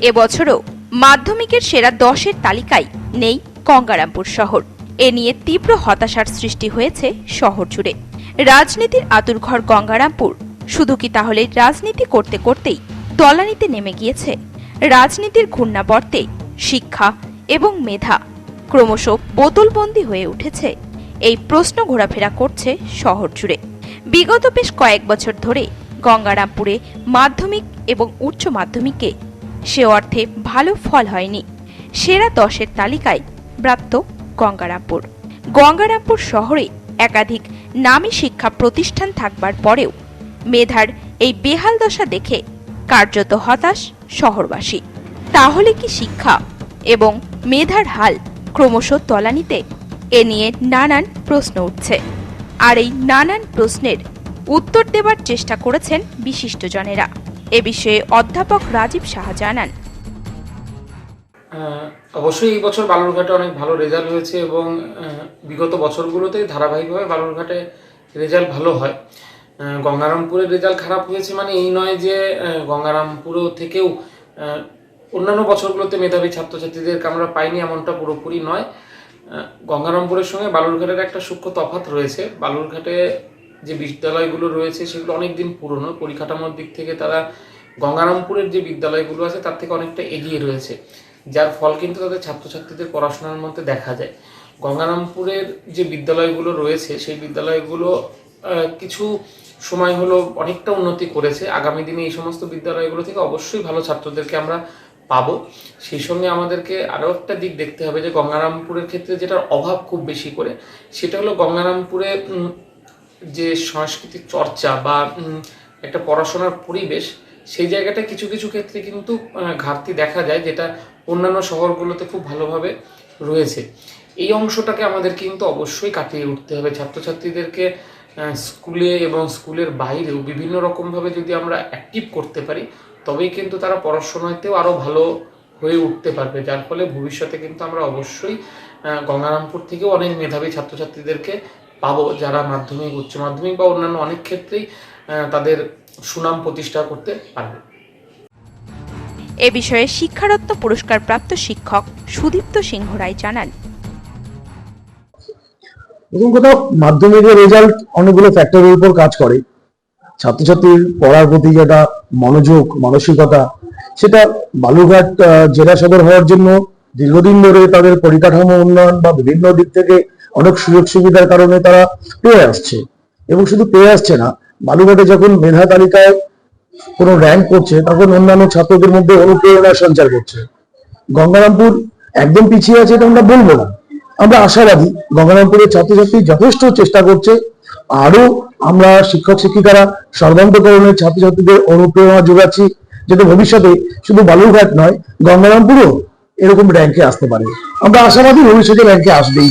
এবছরও মাধ্যমিকের সেরা দশের তালিকায় নেই গঙ্গারামপুর শহর। এ নিয়ে তীব্র হতাশার সৃষ্টি হয়েছে শহর জুড়ে। রাজনীতির আতুরঘর গঙ্গারামপুর। শুধু কি তাহলে রাজনীতি করতে করতেই তলানিতে নেমে গিয়েছে রাজনীতির ঘূর্ণাবর্তে শিক্ষা এবং মেধা। ক্রমশ বোতলবন্দি হয়ে উঠেছে এই প্রশ্ন ঘোরাফেরা করছে শহর জুড়ে। বিগত বেশ কয়েক বছর ধরে গঙ্গারামপুরে মাধ্যমিক এবং উচ্চ মাধ্যমিকে সে অর্থে ভালো ফল হয়নি। সেরা দশের তালিকায় প্রাপ্ত গঙ্গারামপুর। গঙ্গারামপুর শহরে একাধিক নামী শিক্ষা প্রতিষ্ঠান থাকবার পরেও মেধার এই বেহাল দশা দেখে কার্যত হতাশ শহরবাসী। তাহলে কি শিক্ষা এবং মেধার হাল ক্রমশ তলানিতে এ নিয়ে নানান প্রশ্ন উঠছে। আর এই নানান প্রশ্নের উত্তর দেবার চেষ্টা করেছেন বিশিষ্টজনেরা। এ বিষয়ে অধ্যাপক রাজীব সাহা জানান। অবশ্যই এই বছর বালুরঘাটে অনেক ভালো রেজাল্ট হয়েছে এবং বিগত বছরগুলোতে ধারাবাহিকভাবে বালুরঘাটে রেজাল্ট ভালো হয়। আহ, গঙ্গারামপুরের রেজাল্ট খারাপ হয়েছে মানে এই নয় যে গঙ্গারামপুরও থেকেও অন্যান্য বছরগুলোতে মেধাবী ছাত্রছাত্রীদেরকে আমরা পাইনি এমনটা পুরোপুরি নয়। গঙ্গারামপুরের সঙ্গে বালুরঘাটের একটা সূক্ষ্ম তফাৎ রয়েছে। বালুরঘাটে যে বিদ্যালয়গুলো রয়েছে সেগুলো অনেক দিন পুরনো। পরিকাঠামোর দিক থেকে তারা গঙ্গারামপুরের যে বিদ্যালয়গুলো আছে তার থেকে অনেকটা এগিয়ে রয়েছে। যার ফল কিন্তু তাদের ছাত্রছাত্রীদের পড়াশোনার মধ্যে দেখা যায়। গঙ্গারামপুরের যে বিদ্যালয়গুলো রয়েছে, সেই বিদ্যালয়গুলো কিছু সময় হলো অনেকটা উন্নতি করেছে। আগামী দিনে এই সমস্ত বিদ্যালয়গুলো থেকে অবশ্যই ভালো ছাত্রদেরকে আমরা পাবো। সেই সঙ্গে আমাদেরকে আরও একটা দিক দেখতে হবে যে গঙ্গারামপুরের ক্ষেত্রে যেটার অভাব খুব বেশি করে, সেটা হলো গঙ্গারামপুরে যে সাংস্কৃতিক চর্চা বা একটা পড়াশোনার পরিবেশ, সেই জায়গাটা কিছু কিছু ক্ষেত্রে কিন্তু ঘাটতি দেখা যায় যেটা অন্যান্য শহরগুলোতে খুব ভালোভাবে রয়েছে। এই অংশটাকে আমাদের কিন্তু অবশ্যই কাটিয়ে উঠতে হবে। ছাত্রছাত্রীদেরকে স্কুলে এবং স্কুলের বাইরেও বিভিন্ন রকমভাবে যদি আমরা অ্যাক্টিভ করতে পারি, তবেই কিন্তু তারা পড়াশোনাতেও আরও ভালো হয়ে উঠতে পারবে। যার ফলে ভবিষ্যতে কিন্তু আমরা অবশ্যই গঙ্গারামপুর থেকেও অনেক মেধাবী ছাত্রছাত্রীদেরকে পাবো যারা মাধ্যমিক উচ্চ মাধ্যমিক বা অন্যান্য অনেক ক্ষেত্রেই আহ, তাদের সুনাম প্রতিষ্ঠা করতে পারবে। এ বিষয়ে শিক্ষারত্ন পুরস্কার প্রাপ্ত শিক্ষক সুদীপ্ত সিংহ রায় জানান। প্রথম কথা মাধ্যমিকের রেজাল্ট অনেকগুলো ফ্যাক্টরের উপর কাজ করে। ছাত্রছাত্রীর পড়ার প্রতি যেটা মনোযোগ মানসিকতা সেটা বালুঘাট আহ, জেলা সদর হওয়ার জন্য দীর্ঘদিন ধরে তাদের পরিকাঠামো উন্নয়ন বা বিভিন্ন দিক থেকে অনেক সুযোগ সুবিধার কারণে তারা পেয়ে আসছে। এবং শুধু পেয়ে আসছে না বালুরঘাটে যখন মেধা তালিকায় কোনো র্যাঙ্ক করছে, তখন অন্যান্য ছাত্রদের মধ্যে অনুপ্রেরণার সঞ্চার করছে। গঙ্গারামপুর একদম পিছিয়ে আছে এটা আমরা বলব না। আমরা আশাবাদী, গঙ্গারামপুরের ছাত্রছাত্রী যথেষ্ট চেষ্টা করছে। আরও আমরা শিক্ষক শিক্ষিকারা সর্বান্তকরণের ছাত্রছাত্রীদের অনুপ্রেরণা যোগাচ্ছি, যাতে ভবিষ্যতে শুধু বালুরঘাট নয়, গঙ্গারামপুরও এরকম র্যাঙ্কে আসতে পারে। আমরা আশাবাদী ভবিষ্যতে র্যাঙ্কে আসবেই।